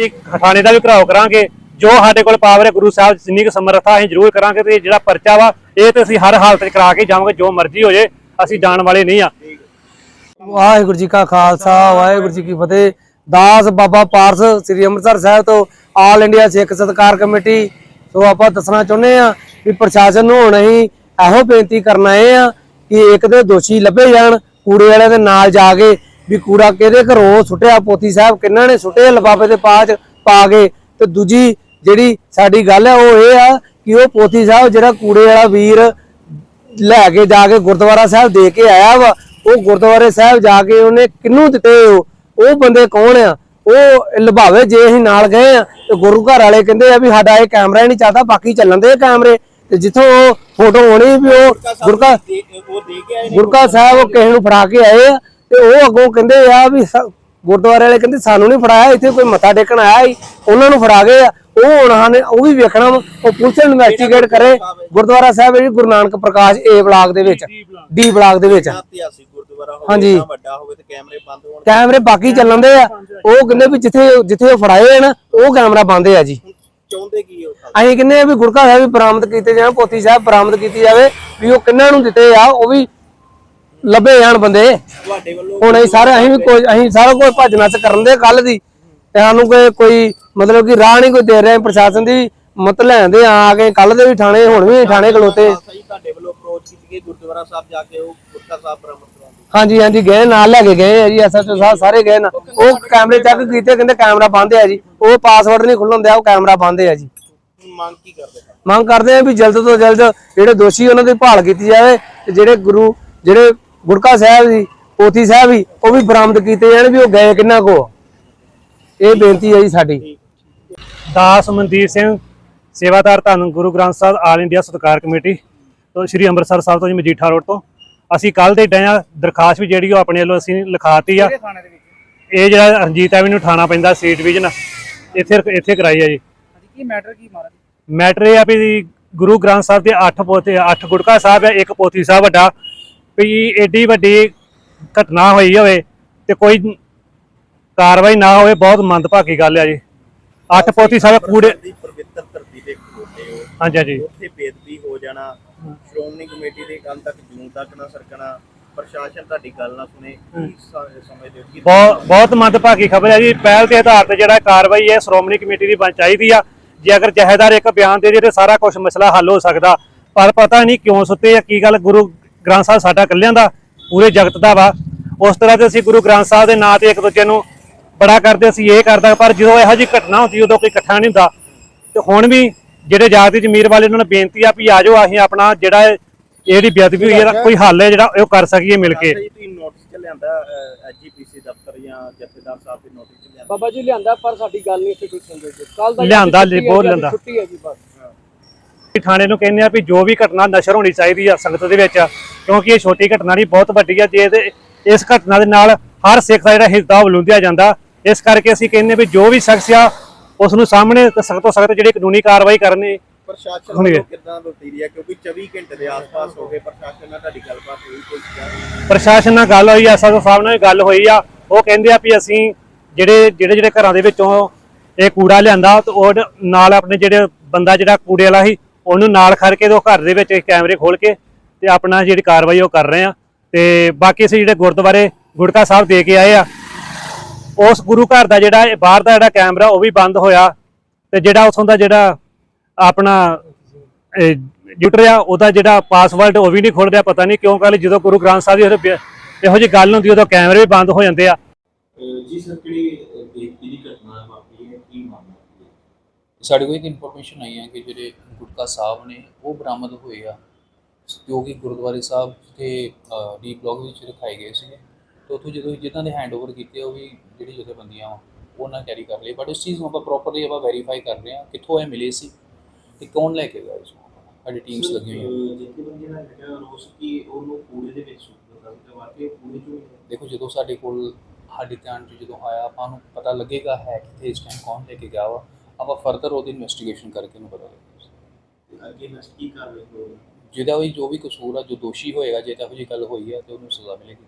ਅਸੀਂ ਥਾਣੇ ਦਾ ਵੀ ਘਰਾਓ ਕਰਾਂਗੇ। ਜੋ ਸਾਡੇ ਕੋਲ ਪਾਵਰ ਹੈ, ਗੁਰੂ ਸਾਹਿਬ ਜਿੰਨੀ ਕੁ ਸਮਰੱਥਾ ਅਸੀਂ ਜ਼ਰੂਰ ਕਰਾਂਗੇ ਤੇ ਜਿਹੜਾ ਪਰਚਾ ਵਾ, ਇਹ ਤੇ ਅਸੀਂ ਹਰ ਹਾਲਤ 'ਚ ਕਰਾ ਕੇ ਜਾਵਾਂਗੇ, ਜੋ ਮਰਜ਼ੀ ਹੋ ਜੇ, ਅਸੀਂ ਜਾਣ ਵਾਲੇ ਨਹੀਂ ਆ। ਵਾਹਿਗੁਰੂ ਜੀ ਕਾ ਖਾਲਸਾ, ਵਾਹਿਗੁਰੂ ਜੀ ਕੀ ਫਤਿਹ। ਦਾਸ ਬਾਬਾ ਪਾਰਸ ਸ੍ਰੀ ਅੰਮ੍ਰਿਤਸਰ ਸਾਹਿਬ ਤੋਂ ਆਲ ਇੰਡੀਆ ਸਿੱਖ ਸਤਕਾਰ ਕਮੇਟੀ। ਸੋ ਆਪਾਂ ਦੱਸਣਾ ਚਾਹੁੰਦੇ ਆ ਵੀ ਪ੍ਰਸ਼ਾਸਨ ਨੂੰ ਹੁਣ ਅਸੀਂ ਇਹੋ ਬੇਨਤੀ ਕਰਨ ਆਏ ਆ ਕਿ ਇੱਕ ਦੇ ਦੋਸ਼ੀ ਲੱਭੇ ਜਾਣ, ਕੂੜੇ ਵਾਲਿਆਂ ਦੇ ਨਾਲ ਜਾ ਕੇ ਵੀ ਕੂੜਾ ਕਿਹਦੇ ਘਰੋਂ ਸੁੱਟਿਆ? ਪੋਤੀ ਸਾਹਿਬ ਕਿੰਨਾਂ ਨੇ ਸੁੱਟੇ? ਲਿਫਾਫੇ ਦੇ ਪਾਚ ਪਾ ਕੇ ਤੇ ਦੂਜੀ ਜਿਹੜੀ ਸਾਡੀ ਗੱਲ ਹੈ ਉਹ ਇਹ ਆ ਕਿ ਉਹ ਪੋਤੀ ਸਾਹਿਬ ਜਿਹੜਾ ਕੂੜੇ ਵਾਲਾ ਵੀਰ ਲੈ ਕੇ ਜਾ ਕੇ ਗੁਰਦੁਆਰਾ ਸਾਹਿਬ ਦੇ ਕੇ ਆਇਆ ਵਾ ਉਹ ਗੁਰਦੁਆਰੇ ਸਾਹਿਬ ਜਾ ਕੇ ਉਹਨੇ ਕਿਹਨੂੰ ਦਿੱਤੇ ਉਹ? ਉਹ ਬੰਦੇ ਕੌਣ ਆ? ਉਹ ਲਭਾਵੇ ਜੇ ਅਸੀਂ ਨਾਲ ਗਏ ਆ ਤੇ ਗੁਰੂ ਘਰ ਵਾਲੇ ਕਹਿੰਦੇ ਆ ਵੀ ਸਾਡਾ ਇਹ ਕੈਮਰਾ ਨਹੀਂ ਚੱਲਦਾ ਬਾਕੀ ਚੱਲਣ ਦੇ ਕੈਮਰੇ। ਤੇ ਜਿੱਥੋਂ ਉਹ ਫੋਟੋ ਹੋਣੀ ਵੀ ਉਹ ਗੁਰਕਾ ਉਹ ਦੇ ਕੇ ਆਏ ਗੁਰਕਾ ਸਾਹਿਬ ਉਹ ਕਿਸੇ ਨੂੰ ਫੜਾ ਕੇ ਆਏ ਆ ਤੇ ਉਹ ਅੱਗੋਂ ਕਹਿੰਦੇ ਆ ਵੀ ਗੁਰਦੁਆਰੇ ਵਾਲੇ ਕਹਿੰਦੇ ਸਾਨੂੰ ਨਹੀਂ ਫੜਾਇਆ, ਇੱਥੇ ਕੋਈ ਮੱਥਾ ਟੇਕਣ ਆਇਆ ਸੀ, ਉਹਨਾਂ ਨੂੰ ਫੜਾ ਗਏ ਆ। ਉਹ ਹੁਣ ਨੇ, ਉਹ ਵੀ ਵੇਖਣਾ ਉਹ ਪੁਲਿਸ ਇਨਵੈਸਟੀਗੇਟ ਕਰੇ, ਗੁਰਦੁਆਰਾ ਸਾਹਿਬ ਜੀ ਗੁਰੂ ਨਾਨਕ ਪ੍ਰਕਾਸ਼ ਏ ਬਲਾਕ ਦੇ ਵਿੱਚ ਡੀ ਬਲਾਕ ਦੇ ਵਿੱਚ। ਹਾਂਜੀ। ਕੈਮਰੇ ਬਾਕੀ ਚੱਲਣ ਦੇ ਆ, ਉਹ ਕਹਿੰਦੇ ਵੀ ਜਿੱਥੇ ਜਿੱਥੇ ਉਹ ਫੜਾਏ ਆ ਉਹ ਕੈਮਰਾ ਬੰਦ ਆ ਜੀ। ਚਾਹੁੰਦੇ ਕੀ ਹੋ ਅਸੀਂ ਕਹਿੰਦੇ ਆ ਵੀ ਗੁਰਕਾ ਸਾਹਿਬ ਵੀ ਬਰਾਮਦ ਕੀਤੇ ਜਾਣ, ਪੋਤੀ ਸਾਹਿਬ ਬਰਾਮਦ ਕੀਤੀ ਜਾਵੇ, ਵੀ ਉਹ ਕਿੰਨਾਂ ਨੂੰ ਦਿੱਤੇ ਆ, ਉਹ ਵੀ ਲੱਭੇ ਜਾਣ ਬੰਦੇ। ਤੁਹਾਡੇ ਵੱਲੋਂ ਹੁਣ ਅਸੀਂ ਸਾਰੇ ਅਸੀਂ ਵੀ ਕੋਈ ਅਸੀਂ ਸਾਰਾ ਕੁਝ ਭੱਜ ਨੱਚ ਕਰਨ ਦੇ ਕੱਲ ਦੀ ਤੇ ਸਾਨੂੰ ਕੋਈ ਕੋਈ ਮਤਲਬ ਕਿ ਰਾਹ ਨਹੀਂ ਕੋਈ ਦੇ ਰਿਹਾ ਪ੍ਰਸ਼ਾਸਨ ਦੀ ਮਤ ਲੈਂਦੇ ਆ ਕੇ ਕੱਲ ਦੇ ਵੀ ਥਾਣੇ ਹੁਣ ਵੀ ਥਾਣੇ ਖਲੋਤੇ। ਸਹੀ ਤੁਹਾਡੇ ਵੱਲੋਂ ਅਪਰੋਚ ਕੀਤੀ ਗਈ ਗੁਰਦੁਆਰਾ ਸਾਹਿਬ ਜਾ ਕੇ ਉਹ ਸਾਹਿਬ ਬਰਾਮਦ ਹਾਂਜੀ ਹਾਂਜੀ ਗਏ ਨਾਲ ਲੈ ਕੇ ਗਏ ਆ ਜੀ ਐਸਐਚਓ ਸਾਹਿਬ ਸਾਰੇ ਗਏ ਨਾ। ਉਹ ਕੈਮਰੇ ਚੈੱਕ ਕੀਤੇ ਕਹਿੰਦੇ ਕੈਮਰਾ ਬੰਦ ਆ ਜੀ। ਉਹ ਪਾਸਵਰਡ ਨਹੀਂ ਖੁੱਲਣ ਦਿਆ ਉਹ ਕੈਮਰਾ ਬੰਦ ਆ ਜੀ। ਮੰਗ ਕੀ ਕਰਦੇ? ਮੰਗ ਕਰਦੇ ਆ ਵੀ ਜਲਦ ਤੋਂ ਜਲਦ ਜਿਹੜੇ ਦੋਸ਼ੀ ਉਹਨਾਂ ਦੀ ਭਾਲ ਕੀਤੀ ਜਾਵੇ ਤੇ ਜਿਹੜੇ ਗੁਰੂ ਜਿਹੜੇ ਗੁਰਕਾ ਸਾਹਿਬ ਜੀ ਪੋਥੀ ਸਾਹਿਬ ਵੀ ਉਹ ਵੀ ਬਰਾਮਦ ਕੀਤੇ ਜਾਣ ਵੀ ਉਹ ਗਏ ਕਿੰਨਾ ਕੋ ਇਹ ਬੇਨਤੀ ਹੈ ਜੀ ਸਾਡੀ। ਦਾਸ ਮਨਦੀਪ ਸਿੰਘ ਸੇਵਾਦਾਰ ਧੰਨ ਗੁਰੂ ਗ੍ਰੰਥ ਸਾਹਿਬ ਆਲ ਇੰਡੀਆ ਸਤਕਾਰ ਕਮੇਟੀ ਤੋਂ ਸ੍ਰੀ ਅੰਮ੍ਰਿਤਸਰ ਸਾਹਿਬ ਤੋਂ ਜੀ ਮਜੀਠਾ ਰੋਡ ਤੋਂ। ਅਸੀਂ ਕੱਲ ਦੇ ਡਏ ਆ ਦਰਖਾਸਤ ਵੀ ਜਿਹੜੀ ਉਹ ਆਪਣੇ ਵੱਲੋਂ ਅਸੀਂ ਲਿਖਾਤੀ ਆ। ਇਹ ਜਿਹੜਾ ਰਣਜੀਤ ਐਵਨਿਊ ਠਾਣਾ ਪੈਂਦਾ ਸੀ ਡਿਵੀਜ਼ਨ ਇੱਥੇ ਇੱਥੇ ਕਰਾਈ ਆ ਜੀ। ਕੀ ਮੈਟਰ ਕੀ ਮਾਰਾ ਮੈਟਰ ਇਹ ਆ ਵੀ ਗੁਰੂ ਗ੍ਰੰਥ ਸਾਹਿਬ ਦੇ 8 ਪੋਥੇ 8 ਗੁਟਕਾ ਸਾਹਿਬ ਹੈ ਇੱਕ ਪੋਥੀ ਸਾਹਿਬ ਵੱਡਾ। ਵੀ ਏਡੀ ਵੱਡੀ ਘਟਨਾ ਹੋਈ ਹੋਵੇ ਤੇ ਕੋਈ ਕਾਰਵਾਈ ਨਾ ਹੋਵੇ ਬਹੁਤ ਮੰਦਭਾਗੀ ਗੱਲ ਆ ਜੀ। 8 ਪੋਥੀ ਸਾਹਿਬ ਕੂੜੇ ਦੀ ਪਵਿੱਤਰ ਧਰਤੀ ਤੇ ਖਲੋਤੇ ਹੋ। ਹਾਂਜੀ ਹਾਂਜੀ। ਉੱਥੇ ਬੇਦਬੀ ਹੋ ਜਾਣਾ। ਸ਼੍ਰੋਮਣੀ ਕਮੇਟੀ ਦੇ ਕੱਲ ਤੱਕ ਜੂਨ ਤੱਕ ਨਾ ਸਰਕਣਾ। ਪ੍ਰਸ਼ਾਸਨ ਤੁਹਾਡੀ ਗੱਲ ਨਾ ਸੁਣੇ। ਕੀ ਸਮਝਦੇ ਹੋ? ਬਹੁਤ ਬਹੁਤ ਮੰਦਭਾਗੀ ਖਬਰ ਹੈ ਜੀ। ਪਹਿਲ ਦੇ ਆਧਾਰ ਤੇ ਜਿਹੜਾ ਕਾਰਵਾਈ ਹੈ ਸ਼੍ਰੋਮਣੀ ਕਮੇਟੀ ਦੀ ਬਣ ਚਾਹੀਦੀ ਆ। ਜੇ ਅਗਰ ਜਹੇਦਾਰ ਇੱਕ ਬਿਆਨ ਦੇ ਦੇ ਤੇ ਸਾਰਾ ਕੁਝ ਮਸਲਾ ਹੱਲ ਹੋ ਸਕਦਾ। ਪਰ ਪਤਾ ਨਹੀਂ ਕਿਉਂ ਸੁੱਤੇ ਆ ਕੀ ਗੱਲ? ਗੁਰੂ ਗ੍ਰੰਥ ਸਾਹਿਬ ਸਾਡਾ ਇਕੱਲਿਆਂ ਦਾ। ਪੂਰੇ ਜਗਤ ਦਾ ਵਾ। ਉਸ ਤਰ੍ਹਾਂ ਤੇ ਅਸੀਂ ਗੁਰੂ ਗ੍ਰੰਥ ਸਾਹਿਬ ਦੇ ਨਾਂ ਤੇ ਇੱਕ ਦੂਜੇ ਨੂੰ ਬੜਾ ਕਰਦੇ ਸੀ ਇਹ ਕਰਦਾ ਪਰ ਜਦੋਂ ਇਹੋ ਜਿਹੀ ਘਟਨਾ ਹੁੰਦੀ ਉਦੋਂ ਕੋਈ ਇਕੱਠਾ ਨਹੀਂ ਹੁੰਦਾ। ਤੇ ਹੁਣ ਵੀ ਜਿਹੜੇ ਜਾਤੀ ਜ਼ਮੀਰ ਵਾਲੇ ਉਹਨਾਂ ਨੂੰ ਬੇਨਤੀ ਆ ਵੀ ਆ ਜਾਓ ਅਸੀਂ ਆਪਣਾ ਜਿਹੜਾ ਇਹ- ਇਹਦੀ ਬੇਅਦਬੀ ਹੋਈ ਹੈ ਕੋਈ ਹੱਲ ਹੈ ਜਿਹੜਾ ਉਹ ਕਰ ਸਕੀਏ ਮਿਲ ਕੇ। ਜੀ ਤੁਸੀਂ ਨੋਟਿਸ ਚ ਲਿਆਂਦਾ ਐਜੀਪੀਸੀ ਦਫ਼ਤਰ ਜਾਂ ਜਥੇਦਾਰ ਸਾਹਿਬ ਦੇ ਨੋਟਿਸ ਚ ਲਿਆਂਦਾ? ਬਾਬਾ ਜੀ ਲਿਆਂਦਾ ਪਰ ਸਾਡੀ ਗੱਲ ਨਹੀਂ ਇੱਥੇ ਕੋਈ ਸੁਣਦੇ। ਕੱਲ ਦਾ ਲਿਆਂਦਾ ਬਹੁਤ ਲਿਆਂਦਾ। ਛੁੱਟੀ ਹੈ ਜੀ ਬਸ। ਥਾਣੇ ਨੂੰ ਕਹਿੰਦੇ ਆ ਵੀ ਜੋ ਵੀ ਘਟਨਾ ਨਸ਼ਰ ਹੋਣੀ ਚਾਹੀਦੀ ਆ ਸੰਗਤ ਦੇ ਵਿੱਚ ਕਿਉਂਕਿ ਇਹ ਛੋਟੀ ਘਟਨਾ ਨਹੀਂ ਬਹੁਤ ਵੱਡੀ ਆ ਜੇ ਇਸ ਘਟਨਾ ਦੇ ਨਾਲ ਹਰ ਸਿੱਖ ਦਾ ਜਿਹੜਾ ਹਿਰਦਾ ਵਲੂੰਦਿਆ ਜਾਂਦਾ ਇਸ ਕਰਕੇ ਅਸੀਂ ਕਹਿੰਦੇ ਵੀ ਜੋ ਵੀ ਸ਼ਖਸ ਆ ਉਸ ਨੂੰ ਸਾਹਮਣੇ ਸਖਤ ਤੋਂ ਸਖਤ ਜਿਹੜੀ ਕਾਨੂੰਨੀ ਕਾਰਵਾਈ ਕਰਨੀ ਪ੍ਰਸ਼ਾਸਨ। ਵੱਲੋਂ ਕਿੱਦਾਂ ਵਰਤੀਰੀ ਹੈ ਕਿਉਂਕਿ 24 ਘੰਟੇ ਦੇ ਆਸ-ਪਾਸ ਹੋ ਗਏ ਪ੍ਰਸ਼ਾਸਨ ਨਾਲ ਤੁਹਾਡੀ ਗੱਲਬਾਤ ਹੋਈ ਕੋਈ? ਪ੍ਰਸ਼ਾਸਨ ਨਾਲ ਗੱਲ ਹੋਈ ਆ ਐਸਐਸਓ ਸਾਹਿਬ ਨਾਲ ਗੱਲ ਹੋਈ ਆ ਉਹ ਕਹਿੰਦੇ ਆ ਵੀ ਅਸੀਂ ਜਿਹੜੇ ਜਿਹੜੇ ਜਿਹੜੇ ਘਰਾਂ ਦੇ ਵਿੱਚੋਂ ਇਹ ਕੂੜਾ ਲਿਆਂਦਾ ਤੇ ਉਹ ਨਾਲ ਆਪਣੇ ਜਿਹੜੇ ਬੰਦਾ ਜਿਹੜਾ ਕੂੜੇ ਵਾਲਾ ਸੀ ਉਹਨੂੰ ਨਾਲ ਖੜ ਕੇ ਉਹ ਘਰ ਦੇ ਵਿੱਚ ਕੈਮਰੇ ਖੋਲ ਕੇ ਤੇ ਆਪਣਾ ਜਿਹੜੀ ਕਾਰਵਾਈ ਉਹ ਕਰ ਰਹੇ ਆ। ਤੇ ਬਾਕੀ ਅਸੀਂ ਜਿਹੜੇ ਗੁਰਦੁਆਰੇ ਗੁੜਕਾ ਸਾਹਿਬ ਦੇ ਕੇ ਆਏ ਆ, ਉਸ ਗੁਰੂ ਘਰ ਦਾ ਜਿਹੜਾ ਬਾਹਰ ਦਾ ਜਿਹੜਾ ਕੈਮਰਾ ਉਹ ਵੀ ਬੰਦ ਹੋਇਆ ਤੇ ਜਿਹੜਾ ਉਥੋਂ ਦਾ ਜਿਹੜਾ ਆਪਣਾ ਡਿਊਟਰ ਆ ਉਹਦਾ ਜਿਹੜਾ ਪਾਸਵਰਡ ਉਹ ਵੀ ਨਹੀਂ ਖੁੱਲ ਰਿਹਾ, ਪਤਾ ਨਹੀਂ ਕਿਉਂ ਕੱਲ ਜਦੋਂ ਗੁਰੂ ਗ੍ਰੰਥ ਸਾਹਿਬ ਦੀ ਇਹੋ ਜਿਹੀ ਗੱਲ ਹੁੰਦੀ ਉਦੋਂ ਕੈਮਰੇ ਵੀ ਬੰਦ ਹੋ ਜਾਂਦੇ ਆ। ਜੀ ਸਰ ਜਿਹੜੀ ਬੇਇੱਜ਼ਤੀ ਦੀ ਘਟਨਾ ਵਾਪਰੀ ਹੈ ਕੀ ਮਾਮਲਾ ਕੀ ਹੈ ਸਾਡੇ ਕੋਲ ਇੱਕ ਇਨਫੋਰਮੇਸ਼ਨ ਆਈ ਹੈ ਕਿ ਜਿਹੜੇ ਗੁਟਕਾ ਸਾਹਿਬ ਨੇ ਉਹ ਬਰਾਮਦ ਹੋਏ ਆ। ਜੋ ਕਿ ਗੁਰਦੁਆਰੇ ਸਾਹਿਬ ਤੇ ਡੀ ਬਲਾਕ ਵਿੱਚ ਰਖਾਏ ਗਏ ਸੀਗੇ। ਤੇ ਉੱਥੋਂ ਜਦੋਂ ਜਿੱਦਾਂ ਦੇ ਹੈਂਡਓਵਰ ਕੀਤੇ ਉਹ ਵੀ ਜਿਹੜੀ ਜਥੇਬੰਦੀਆਂ ਉਹ ਨਾ ਕੈਰੀ ਕਰ ਲਈ ਬਟ ਉਸ ਚੀਜ਼ ਨੂੰ ਆਪਾਂ ਪ੍ਰੋਪਰਲੀ ਆਪਾਂ ਵੈਰੀਫਾਈ ਕਰ ਰਹੇ ਹਾਂ ਕਿੱਥੋਂ ਇਹ ਮਿਲੇ ਸੀ ਤੇ ਕੌਣ ਲੈ ਕੇ ਗਿਆ ਇਸ ਨੂੰ ਸਾਡੀ ਟੀਮਸ ਲੱਗੀਆਂ ਹੋਈਆਂ। ਜਿੱਥੇ ਬੰਦੀਆਂ ਦਾ ਹੈਗਾ ਰੋਸ ਕਿ ਉਹਨੂੰ ਕੂੜੇ ਦੇ ਵਿੱਚ ਸੁੱਟ ਦਿੱਤਾ ਸੀ ਤੇ ਵਾਕਈ ਕੂੜੇ ਚੋਂ ਹੀ ਹੈ। ਦੇਖੋ ਜਦੋਂ ਸਾਡੇ ਕੋਲ ਸਾਡੇ ਧਿਆਨ 'ਚ ਜਦੋਂ ਆਇਆ ਆਪਾਂ ਨੂੰ ਪਤਾ ਲੱਗੇਗਾ ਹੈ ਕਿੱਥੇ ਇਸ ਟਾਈਮ ਕੌਣ ਲੈ ਕੇ ਗਿਆ ਵਾ। ਆਪਾਂ ਫਰਦਰ ਉਹਦੀ ਇਨਵੈਸਟੀਗੇਸ਼ਨ ਕਰਕੇ ਨੂੰ ਪਤਾ ਲੱਗੇਗਾ ਅੱਗੇ ਨੈਕਸਟ ਕੀ ਕਾਰਵਾਈ ਜਿਹਦਾ ਵੀ ਜੋ ਵੀ ਕਸੂਰ ਆ ਜੋ ਦੋਸ਼ੀ ਹੋਏਗਾ ਜੇ ਤਾਂ ਜਿਹੀ ਗੱਲ ਹੋਈ ਹੈ ਤੇ ਉਹਨੂੰ ਸਜ਼ਾ ਮਿਲੇਗੀ।